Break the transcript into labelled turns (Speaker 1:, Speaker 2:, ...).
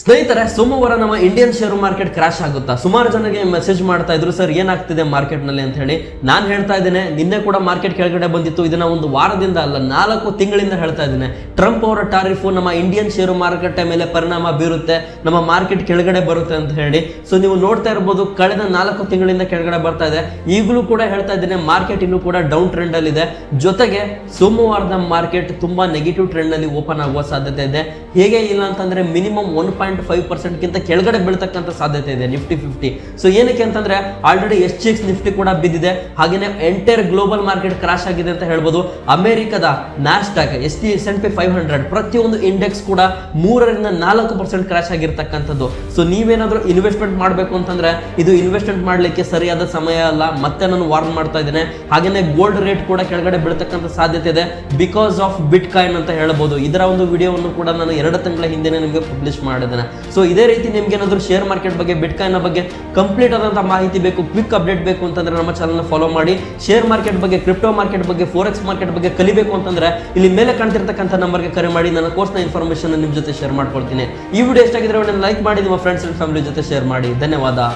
Speaker 1: ಸ್ನೇಹಿತರೆ, ಸೋಮವಾರ ನಮ್ಮ ಇಂಡಿಯನ್ ಶೇರ್ ಮಾರ್ಕೆಟ್ ಕ್ರಾಶ್ ಆಗುತ್ತಾ? ಸುಮಾರು ಜನಗೆ ಮೆಸೇಜ್ ಮಾಡ್ತಾ ಇದ್ರು, ಸರ್, ಏನಾಗ್ತಿದೆ ಮಾರ್ಕೆಟ್ನಲ್ಲಿ? ಅಂತ ಹೇಳಿ ನಾನು ಹೇಳ್ತಾ ಇದ್ದೇನೆ. ನಿನ್ನೆ ಕೂಡ ಮಾರ್ಕೆಟ್ ಕೆಳಗಡೆ ಬಂದಿತ್ತು. ಇದನ್ನ ಒಂದು ವಾರದಿಂದ ಅಲ್ಲ, ನಾಲ್ಕು ತಿಂಗಳಿಂದ ಹೇಳ್ತಾ ಇದ್ದೇನೆ. ಟ್ರಂಪ್ ಅವರ ಟಾರಿಫು ನಮ್ಮ ಇಂಡಿಯನ್ ಶೇರು ಮಾರುಕಟ್ಟೆ ಮೇಲೆ ಪರಿಣಾಮ ಬೀರುತ್ತೆ. ನಮ್ಮ ಮಾರ್ಕೆಟ್ ಕೆಳಗಡೆ ಬರುತ್ತೆ ಅಂತ ಹೇಳಿ. ಸೊ ನೀವು ನೋಡ್ತಾ ಇರ್ಬೋದು, ಕಳೆದ ನಾಲ್ಕು ತಿಂಗಳಿಂದ ಕೆಳಗಡೆ ಬರ್ತಾ ಇದೆ. ಈಗಲೂ ಕೂಡ ಹೇಳ್ತಾ ಇದ್ದೇನೆ ಮಾರ್ಕೆಟ್ ಇನ್ನೂ ಕೂಡ ಡೌನ್ ಟ್ರೆಂಡ್ ಅಲ್ಲಿ ಇದೆ. ಜೊತೆಗೆ, ಸೋಮವಾರದ ಮಾರ್ಕೆಟ್ ತುಂಬಾ ನೆಗೆಟಿವ್ ಟ್ರೆಂಡ್ ಅಲ್ಲಿ ಓಪನ್ ಆಗುವ ಸಾಧ್ಯತೆ ಇದೆ. ಹೇಗೆ ಇಲ್ಲ ಅಂತಂದ್ರೆ ಮಿನಿಮಮ್ ಒನ್ ಫೈವ್ ಪರ್ಸೆಂಟ್ಗಿಂತ ಕೆಳಗಡೆ ಬೀಳ್ತಕ್ಕಂಥ ಸಾಧ್ಯತೆ ಇದೆ ನಿಫ್ಟಿ ಫಿಫ್ಟಿ ಸೊ ಏನಕ್ಕೆ ಅಂತಂದ್ರೆ already S G X Nifty ಕೂಡ ಬಿದ್ದಿದೆ. ಹಾಗೇನೆ ಎಂಟೈರ್ ಗ್ಲೋಬಲ್ ಮಾರ್ಕೆಟ್ ಕ್ರಾಶ್ ಆಗಿದೆ ಅಂತ ಹೇಳ್ಬೋದು. ಅಮೆರಿಕದ Nasdaq S T S N P five hundred ಪ್ರತಿಯೊಂದು ಇಂಡೆಕ್ಸ್ ಕೂಡ ಮೂರರಿಂದ ನಾಲ್ಕು ಪರ್ಸೆಂಟ್ ಕ್ರಾಶ್ ಆಗಿರ್ತಕ್ಕಂಥದ್ದು. ಸೊ ನೀವೇನಾದ್ರೂ ಇನ್ವೆಸ್ಟ್ಮೆಂಟ್ ಮಾಡಬೇಕು ಅಂತಂದ್ರೆ, ಇದು ಇನ್ವೆಸ್ಟ್ಮೆಂಟ್ ಮಾಡಲಿಕ್ಕೆ ಸರಿಯಾದ ಸಮಯ ಅಲ್ಲ. ಮತ್ತೆ ನಾನು ವಾರ್ನ್ ಮಾಡ್ತಾ ಇದ್ದೇನೆ. ಹಾಗೇನೆ ಗೋಲ್ಡ್ ರೇಟ್ ಕೂಡ ಕೆಳಗಡೆ ಬೀಳ್ತಕ್ಕಂಥ ಸಾಧ್ಯತೆ ಇದೆ. ಬಿಕಾಸ್ ಆಫ್ ಬಿಟ್ ಕಾಯಿನ್ ಅಂತ ಹೇಳ್ಬೋದು. ಇದರ ಒಂದು ವಿಡಿಯೋವನ್ನು ಕೂಡ ನಾನು ಎರಡು ತಿಂಗಳ ಹಿಂದೆ ನಿಮಗೆ ಪಬ್ಲಿಷ್ ಮಾಡಿದ್ದೇನೆ. ಸೊ ಇದೇ ರೀತಿ ನಿಮ್ಗೆ ಏನಾದರೂ ಶೇರ್ ಮಾರ್ಕೆಟ್ ಬಗ್ಗೆ ಬಿಟ್ ಕಾಯಿನ್ ಬಗ್ಗೆ ಕಂಪ್ಲೀಟ್ ಆದಂಥ ಮಾಹಿತಿ ಬೇಕು ಕ್ವಿಕ್ ಅಪ್ಡೇಟ್ ಬೇಕು ಅಂತಂದ್ರೆ ನಮ್ಮ ಚಾನಲ್ನ ಫಾಲೋ ಮಾಡಿ. ಶೇರ್ ಮಾರ್ಕೆಟ್ ಬಗ್ಗೆ ಕ್ರಿಪ್ಟೋ ಮಾರ್ಕೆಟ್ ಬಗ್ಗೆ ಫೋರೆಕ್ಸ್ ಮಾರ್ಕೆಟ್ ಬಗ್ಗೆ ಕಲಿಬೇಕು ಅಂತಂದ್ರೆ ಇಲ್ಲಿ ಮೇಲೆ ಕಾಣ್ತಿರ್ತಕ್ಕಂಥ ನಂಬರ್ಗೆ ಕರೆ ಮಾಡಿ, ನನ್ನ ಕೋರ್ಸ್ನ ಇನ್ಫಾರ್ಮೇಷನ್ ನಿಮ್ಮ ಜೊತೆ ಶೇರ್ ಮಾಡ್ಕೊಳ್ತೀನಿ. ಈ ವಿಡಿಯೋ ಎಷ್ಟಾಗಿದ್ರೆ ಲೈಕ್ ಮಾಡಿ, ನಿಮ್ಮ ಫ್ರೆಂಡ್ಸ್ ಅಂಡ್ ಫ್ಯಾಮಿಲಿ ಜೊತೆ ಶೇರ್ ಮಾಡಿ. ಧನ್ಯವಾದ.